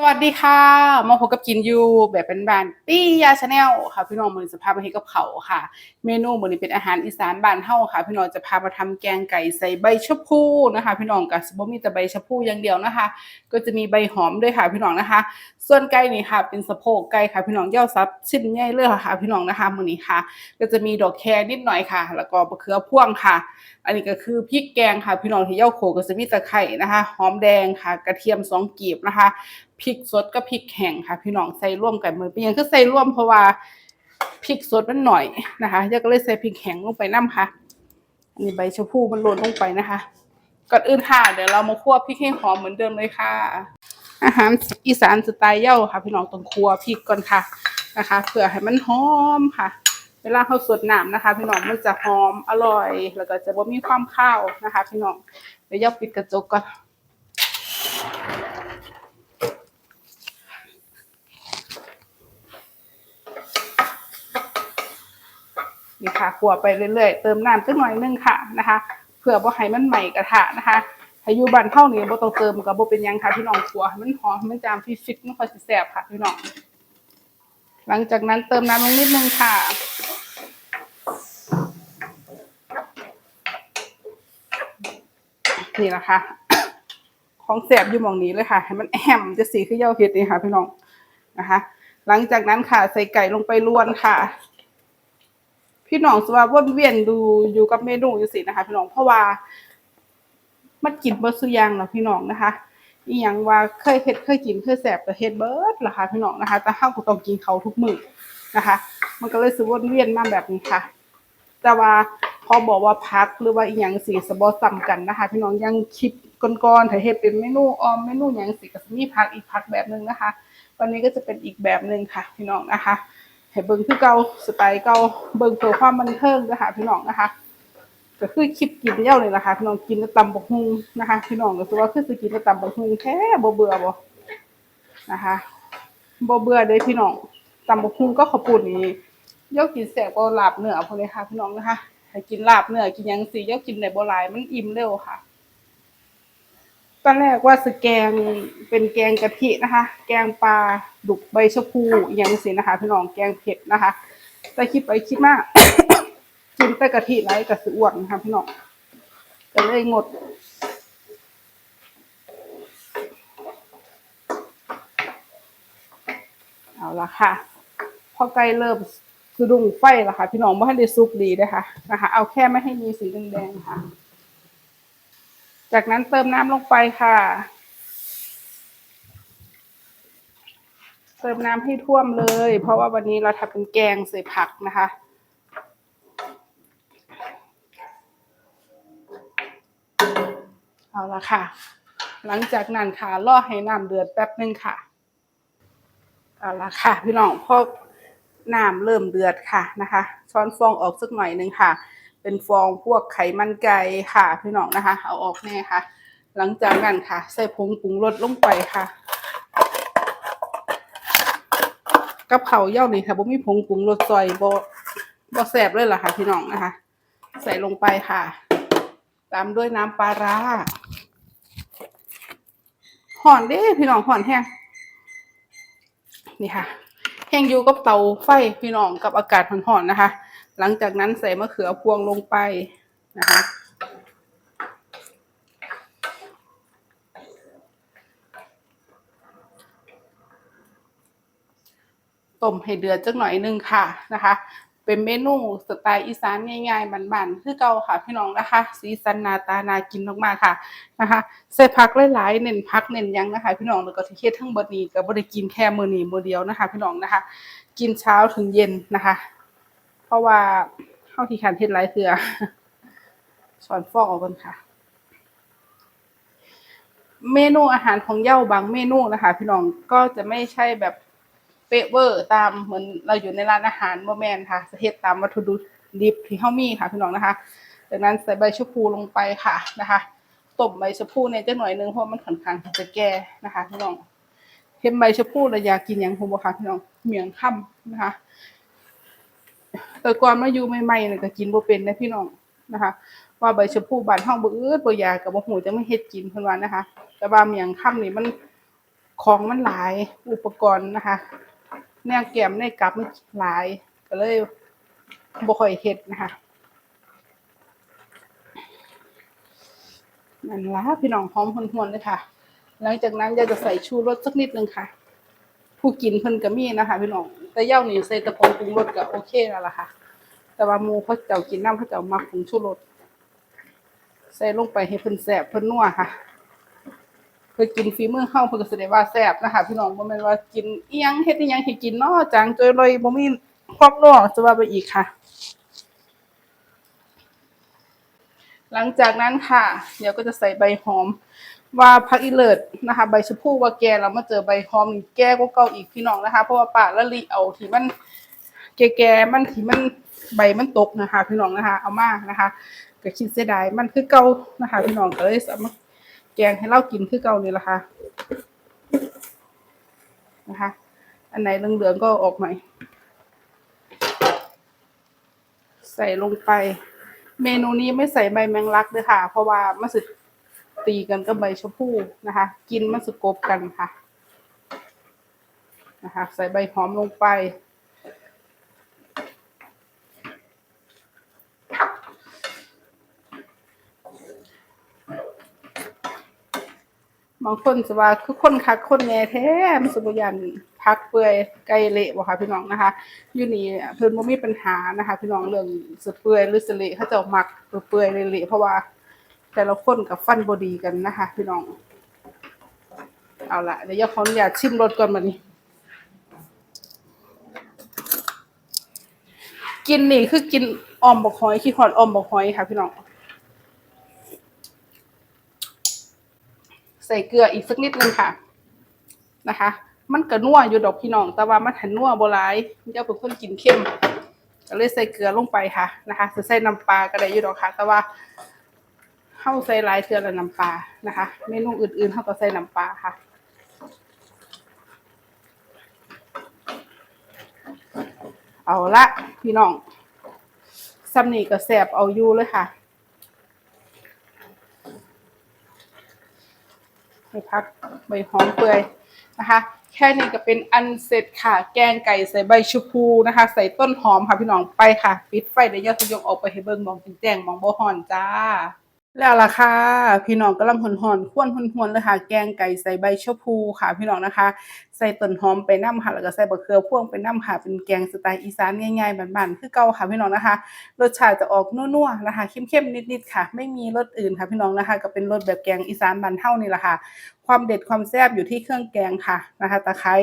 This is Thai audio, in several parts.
สวัสดีค่ะ มาพบกับกินยูแบบเป็นบ้านปี้ยาชาแนลค่ะ พี่น้องมือจะพามาให้กับเขาค่ะ เมนูมือนี้เป็นอาหารอีสานบ้านเฮาค่ะ พี่น้องจะพามาทำแกงไก่ใส่ใบชะพูนะคะ พี่น้องกับสบมีแต่ใบชะพูอย่างเดียวนะคะ ก็จะมีใบหอมด้วยค่ะ พี่น้องนะคะ ส่วนไก่นี่ค่ะ เป็นสะโพกไก่ค่ะ พี่น้องย่อซับชิ้นใหญ่เลยค่ะ พี่น้องนะคะมือนี้ค่ะ ก็จะมีดอกแครนิดหน่อยค่ะ แล้วก็มะเขือพ่วงค่ะ อันนี้ก็คือพริกแกงค่ะ พี่น้องที่เย่าโขก็จะมีตะไคร่นะคะ หอมแดงค่ะ กระเทียมสองกีบนะคะ พริกสดกับพริกแห้งค่ะ พี่น้องใส่ร่วมกันเหมือนเป็นหยังคือใส่ร่วมเพราะว่าพริกสดมันหน่อยนะคะยาก็เลยใส่พริกแห้งลงไปน้ำค่ะอันนี้ใบชะพูมันโรยลงไปนะคะ ก่อนอื่นค่ะ เดี๋ยวเรามาคั่วพริกให้หอมเหมือนเดิมเลยค่ะ อาหารอีสานสไตล์เย่าค่ะ พี่น้องต้องคั่วพริกก่อนค่ะนะคะเพื่อให้มันหอมค่ะ เวลาเขาสดน้ำนะคะ พี่น้องมันจะหอมอร่อย แล้วก็จะบ่มีความข้าวนะคะ พี่น้องเดี๋ยวย่าปิดกระจกก่อน นี่ค่ะขัวไปเรื่อยๆ เติมน้ำสักหน่อยนึงค่ะนะคะเพื่อบ่ให้มันใหม่กระทะนะคะให้อยู่บ้านเท่านี้บ่ต้องเติมกับบ่เป็นยังค่ะพี่น้องขัวมันหอมมันจามฟิตๆมันค่อยสิแซ่บค่ะพี่น้อง หลังจากนั้นเติมน้ำลงนิดนึงค่ะนี่แหละคะของแสบอยู่หมองนี้เลยค่ะ ให้มันแอมจะสีขึ้นเย้าเห็ดนี่ค่ะพี่น้องนะคะ หลังจากนั้นค่ะใส่ไก่ลงไปลวนค่ะ พี่น้องสว่าวนเวียนดูอยู่กับเมนูอยู่สินะคะ พี่น้องเพราะว่ามันกินเบิร์ดสุอยางแล้วพี่น้องนะคะอีหยังว่าเคยเฮ็ดเคยกินเคยแสบก็เฮ็ดเบิร์ดล่ะค่ะพี่น้องนะคะ แต่เฮาก็ต้องกินเขาทุกมื้อนะคะ มันก็เลยสวนเวียนมาแบบนี้ค่ะ แต่ว่าพอบอกว่าพักหรือว่าอีหยังสีสบอซ้ำกันนะคะ พี่น้องยังคิดก่อนๆถ้าเฮ็ดเป็นเมนูออมเมนูหยังสิก็สิมีพักอีกพักแบบนึงนะคะ วันนี้ก็จะเป็นอีกแบบหนึ่งค่ะ พี่น้องนะคะ ให้เบิ่งคือเก่าสไตล์เก่าเบิ่งเพื่อความบันเทิงนะคะพี่น้องนะคะ ก็คือคลิปกินเย้าเลยนะคะพี่น้องกินตำบกฮุงนะคะ พี่น้องก็คือว่าคือสกินตำบกฮุงแท้บ่เบื่อบ่นะคะบ่เบื่อเด้พี่น้องตำบกฮุงก็ขาวปุ่นนี่เย้ากินแซ่บกว่ลาบเนื้อพอเลยค่ะพี่น้องนะคะให้กินลาบเนื้อกินยังสิเย้ากินได้บ่หลายมันอิ่มเร็วค่ะ ตอนแรกว่าสแกงเป็นแกงกะทินะคะ แกงปลาดุกใบชะพูอย่างนี้นะคะพี่น้องแกงเผ็ดนะคะ แต่คิดไปคิดมากินแต่กะทิไรกับสิอ้วนนะคะพี่น้องก็เลยงดเอาละค่ะ พอไก่เริ่มสะดุ้งไฟแล้วค่ะ พี่น้องไม่ให้ได้ซุกดีนะคะนะคะ เอาแค่ไม่ให้มีสีแดงๆค่ะ จากนั้นเติมน้ำลงไปค่ะ เติมน้ำให้ท่วมเลย เพราะว่าวันนี้เราทำเป็นแกงใส่ผักนะคะ เอาละค่ะ หลังจากนั้นค่ะรอให้น้ำเดือดแป๊บนึงค่ะ เอาละค่ะ พี่น้องพอน้ำเริ่มเดือดค่ะนะคะ ช้อนฟองออกสักหน่อยหนึ่งค่ะ เป็นฟองพวกไขมันไก่ค่ะพี่น้องนะคะ เอาออกแน่ค่ะ หลังจากนั้นค่ะ ใส่ผงปรุงรสลงไปค่ะกับเขาเย่านี่ค่ะบ่มีผงปรุงรสซอยบ่บ่แสบเลยล่ะค่ะ พี่น้องนะคะ ใส่ลงไปค่ะ ตามด้วยน้ำปลาร้าห่อนเด้พี่น้องห่อนแห้งนี่ค่ะ แห้งอยู่กับเตาไฟพี่น้องกับอากาศห่อนๆนะคะ หลังจากนั้นใส่มะเขือพวงลงไปนะคะต้มให้เดือดจักหน่อยหนึงค่ะนะคะ เป็นเมนูสไตล์อีสานง่ายๆบันๆคือเก่าค่ะพี่น้องนะคะ สีสันนาตานากินมากๆค่ะนะคะใส่ผักหลายๆเน้นผักเน้นยังนะคะ พี่น้องแล้วก็ที่เฮ็ดทั้งบดนี้ก็บ่ได้กินแค่มื้อนี้มือเดียวนะคะ พี่น้องนะคะ กินเช้าถึงเย็นนะคะ เพราะว่าเฮาที่คันเฮ็ดหลายเทื่อสอนฟอกออกก่นค่ะ เมนูอาหารของเย้าบางเมนูนะคะ พี่น้องก็จะไม่ใช่แบบเป๊ะเวอร์ตามเหมือนเราอยู่ในร้านอาหารบ่แมนค่ะจะเฮ็ดตามวัตถุดิบที่เฮามีค่ะพี่น้องนะคะ จากนั้นใส่ใบชะพูลงไปค่ะนะคะต้มใบชะพูเนี่ยจักหน่อยนึงเพราะมันค่อนข้างจะแก่นะคะพี่น้องเห็นใบชะพูแล้วอยากกินหยังผมบ่ค่ะพี่น้องเมียงค่ำนะคะ แต่ก่อนมาอยู่ใหม่ๆเนี่ยก็กินบ่เป็นนะพี่น้องนะคะ ว่าใบชะพูบานเฮาบ่อืดบ่อยากก็บ่ฮู้จะไมาเฮ็ดกินเพิ่นว่านะคะ แต่ว่าเมียงค่ำนี่มันของมันหลายอุปกรณ์นะคะ แนวแก้มในกับมันหลาย ก็เลยบ่ค่อยเฮ็ดนะคะนั่นละพี่น้องหอมหวนๆเลยค่ะ หลังจากนั้นยายจะใส่ชูรสสักนิดนึงค่ะ ผู้กินเพิ่นก็มีนะคะพี่น้องแต่เย้านี่ใส่ตะผงปรุงรสก็โอเคแล้วล่ะค่ะ แต่ว่าหมูเขาเจ้ากินน้ำเขาเจ้ามักผงชูรสใส่ลงไปให้เพิ่นแซ่บเพิ่นนัวค่ะเพิ่นกินฝีมือเฮาเพิ่นก็แสดงว่าแซ่บนะคะพี่น้องบ่แม่นว่ากินเอียงเฮ็ดอีหยังให้กินเนาะจางจอยลอยบ่มีความนัวจะว่าไปอีกค่ะ หลังจากนั้นค่ะ เดี๋ยวก็จะใส่ใบหอม ว่าพักอีเลิศนะคะ ใบชะพูว่าแก่แล้วมาเจอใบหอมแก่กว่าเก่าอีกพี่น้องนะคะ เพราะว่าป่าละลิเอาที่มันแก่ๆมันที่มันใบมันตกนะคะ พี่น้องนะคะ เอามานะคะก็คิดเสียดายมันคือเก่านะคะ พี่น้องก็เลยสามารถแกงให้เรากินคือเก่านี่แหละค่ะนะคะ อันไหนเหลืองๆก็ออกใหม่ ใส่ลงไป เมนูนี้ไม่ใส่ใบแมงลักด้วยค่ะ เพราะว่ามันสึ ตีกันกับใบชะพูนะคะ กินมันสกบกันค่ะนะคะ ใส่ใบหอมลงไปบางคนจะว่าคือคนคักคนแหน่แท้มันสุบยันพักเปื่อยไก่เละบ่ค่ะพี่น้องนะคะอยู่นี่เพิ่นบ่มีปัญหานะคะ พี่น้องเรื่องสเปื่อยหรือสเละเขาจ้ามักเปื่อยเละเพราะว่า แต่ละคนกับฟันบ่ดีกันนะคะ พี่น้อง เอาละเดี๋ยวยาขออนุญาตชิมรสก่อนบัดนี้ กินนี่คือกินออมบกหอยขี้หอดออมบกหอยค่ะ พี่น้อง ใส่เกลืออีกสักนิดนึงค่ะ นะคะ มันก็นัวอยู่ดอกพี่น้อง แต่ว่ามันหันนัวโบรายเจ้าเป็นคนกินเข้มก็เลยใส่เกลือลงไปค่ะนะคะจะใส่น้ำปลาก็ได้อยู่ดอกค่ะ แต่ว่า เข้าใส่ลายเกลือและน้ำปลานะคะ เมนูอื่นๆเขาก็ใส่น้ำปลาค่ะเอาละพี่น้องซัมนี่ก็แสบเอาอยู่เลยค่ะ ให้พักใบหอมเปื่อยนะคะ แค่นี้ก็เป็นอันเสร็จค่ะ แกงไก่ใส่ใบชะพูนะคะ ใส่ต้นหอมค่ะพี่น้องไปค่ะ ปิดไฟเดี๋ยวยอดทยกออกไปให้เบิ่งมองแจ้งมองโบ่อนจ้า แล้วล่ะค่ะ พี่น้องกำลังหอนๆควนหวนเลยค่ะ แกงไก่ใส่ใบชะพูค่ะ พี่น้องนะคะ ใส่ต้นหอมไปน้ำค่ะแล้วก็ใส่บะเขือพ่วงไปน้ำค่ะ เป็นแกงสไตล์อีสานง่ายๆบ้านๆคือเก่าค่ะพี่น้องนะคะ รสชาติจะออกนัวๆนะคะเข้มๆนิดๆค่ะ ไม่มีรสอื่นค่ะพี่น้องนะคะ ก็เป็นรสแบบแกงอีสานบ้านเฮานี่แหละค่ะ ความเด็ดความแซ่บอยู่ที่เครื่องแกงค่ะนะคะตะไคร้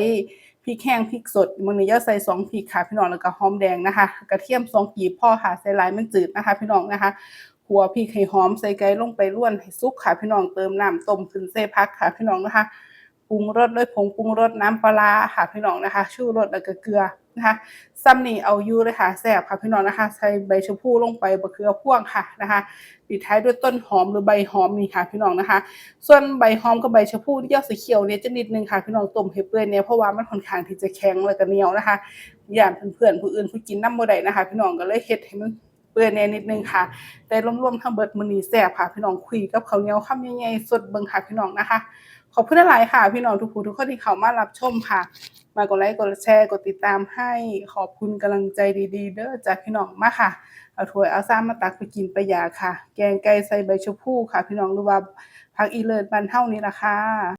พริกแห้งพริกสดมื้อนี้ย่าใส่สองพริกค่ะพี่น้องแล้วก็หอมแดงนะคะ กระเทียมสองกีบพ่อค่ะใส่ลายมันจืดนะคะ พี่น้องนะคะ หัวพริกให้หอมใส่ไก่ลงไปร่วนให้สุกค่ะพี่น้องเติมน้ำต้มขึ้นใส่ผักค่ะพี่น้องนะคะปรุงรสด้วยผงปรุงรสน้ำปลาค่ะพี่น้องนะคะชูรสแล้วก็เกลือนะคะซ้ำนี่เอายูเลยค่ะแซ่บค่ะพี่น้องนะคะ ใส่ใบชะพูลงไปบะเขือพ่วงค่ะนะคะปิดท้ายด้วยต้นหอมหรือใบหอมนี่ค่ะ พี่น้องนะคะ ส่วนใบหอมกับใบชะพูที่ยอดสีเขียวเนี่ยจะนิดนึงค่ะพี่น้องต้มให้เปื่อยเนี่ยเพราะว่ามันค่อนข้างที่จะแข็งแล้วก็เหนียวนะคะย่านเพื่อนๆผู้อื่นผู้กินน้ำบ่ได้นะคะ พี่น้องก็เลยเฮ็ดให้มัน เปื่อยแน่นิดนึงค่ะ แต่รวมๆทั้งเบิดมื้อนีแซ่บค่ะ พี่น้องคุยกับเขาเนียวคำใหญ่ๆสดเบิ่งค่ะพี่น้องนะคะ ขอบคุณหลายค่ะ พี่น้องทุกผู้ทุกคนที่เข้ามารับชมค่ะ มากดไลค์กดแชร์กดติดตามให้ขอบคุณกำลังใจดีๆ เด้อจากพี่น้องมาค่ะเอาถ้วยเอาซ้ำมาตักไปกินไปยาค่ะ แกงไก่ใส่ใบชะพูค่ะ พี่น้องหรือว่าผักอีเลิศบ้านเฮานี่ล่ะค่ะ